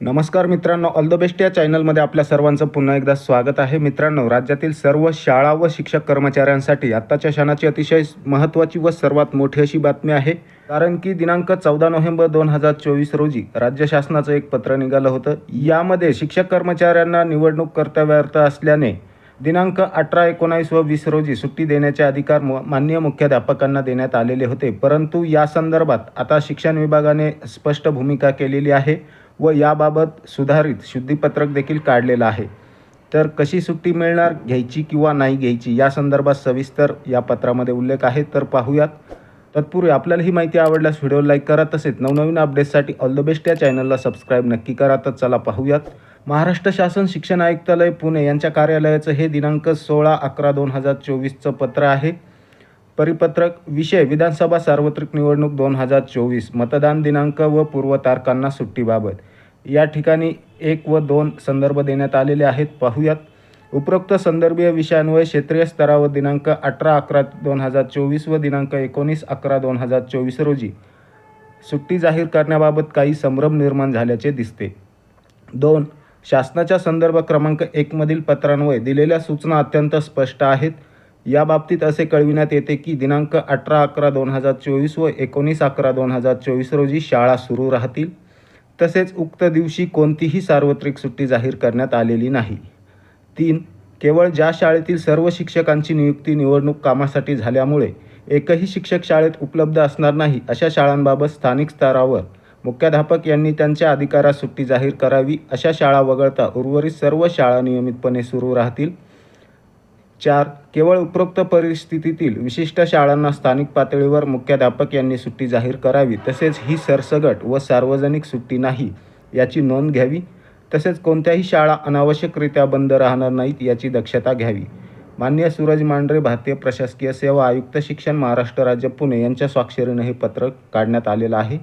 नमस्कार मित्रांनो all the best या चॅनलमध्ये आपल्या सर्वांचं पुन्हा एकदा स्वागत आहे. मित्रांनो राज्यातील सर्व शाळा व शिक्षक कर्मचाऱ्यांसाठी आत्ताच्या क्षणाची अतिशय महत्त्वाची व सर्वात मोठी अशी बातमी आहे. कारण की दिनांक चौदा नोव्हेंबर दोन हजार चोवीस रोजी राज्य शासनाचं एक पत्र निघालं होतं. यामध्ये शिक्षक कर्मचाऱ्यांना निवडणूक कर्तव्यार्थ असल्याने दिनांक अठरा एकोणावीस व वीस रोजी सुट्टी देण्याचे अधिकार मान्य मुख्याध्यापकांना देण्यात आलेले होते. परंतु या संदर्भात आता शिक्षण विभागाने स्पष्ट भूमिका केलेली आहे. व याबाबत सुधारित शुद्धीपत्रक देखील काढलेलं आहे. तर कशी सुट्टी मिळणार घ्यायची किंवा नाही घ्यायची या संदर्भात सविस्तर या पत्रामध्ये उल्लेख आहे. तर पाहूयात. तत्पूर्वी आपल्याला ही माहिती आवडल्यास व्हिडिओ लाईक करा. तसेच नवनवीन अपडेट्ससाठी ऑल द बेस्ट या चॅनलला सबस्क्राईब नक्की करा. तर चला पाहूयात. महाराष्ट्र शासन शिक्षण आयुक्तालय पुणे यांच्या कार्यालयाचं हे दिनांक सोळा अकरा दोन हजार चोवीसचं पत्र आहे. परिपत्रक विषय विधानसभा सार्वत्रिक निवडणूक दोन हजार चोवीस मतदान दिनांक व पूर्व तारखांना सुट्टीबाबत. या ठिकाणी एक व दोन संदर्भ देण्यात आलेले आहेत. पाहूयात. उपरोक्त संदर्भीय विषयांवर क्षेत्रीय स्तरावर दिनांक अठरा अकरा दोन हजार चोवीस व दिनांक एकोणीस अकरा दोन हजार चोवीस रोजी. सुट्टी जाहीर करण्याबाबत काही संभ्रम निर्माण झाल्याचे दिसते. दोन. शासनाच्या संदर्भ क्रमांक एकमधील पत्रांवर दिलेल्या सूचना अत्यंत स्पष्ट आहेत. या बाबतीत असे कळविण्यात येते की दिनांक अठरा अकरा दोन हजार चोवीस व एकोणीस अकरा दोन हजार चोवीस रोजी शाळा सुरू राहतील. तसेच उक्त दिवशी कोणतीही सार्वत्रिक सुट्टी जाहीर करण्यात आलेली नाही. तीन केवळ ज्या शाळेतील सर्व शिक्षकांची नियुक्ती निवडणूक कामासाठी झाल्यामुळे एकही शिक्षक शाळेत उपलब्ध असणार नाही अशा शाळांबाबत स्थानिक स्तरावर मुख्याध्यापक यांनी त्यांच्या अधिकारात सुट्टी जाहीर करावी अशा शाळा वगळता उर्वरित सर्व शाळा नियमितपणे सुरू राहतील. चार केवळ उपरोक्त परिस्थितीतील विशिष्ट शाळांना स्थानिक पातळीवर मुख्याध्यापक यांनी सुट्टी जाहीर करावी तसेच ही सरसगट व सार्वजनिक सुट्टी नाही याची नोंद घ्यावी तसेच कोणत्याही शाळा अनावश्यकरित्या बंद राहणार नाहीत याची दक्षता घ्यावी. मान्य सूरज मांढरे भारतीय प्रशासकीय सेवा आयुक्त शिक्षण महाराष्ट्र राज्य पुणे यांच्या स्वाक्षरीने हे पत्र काढण्यात आलेलं आहे.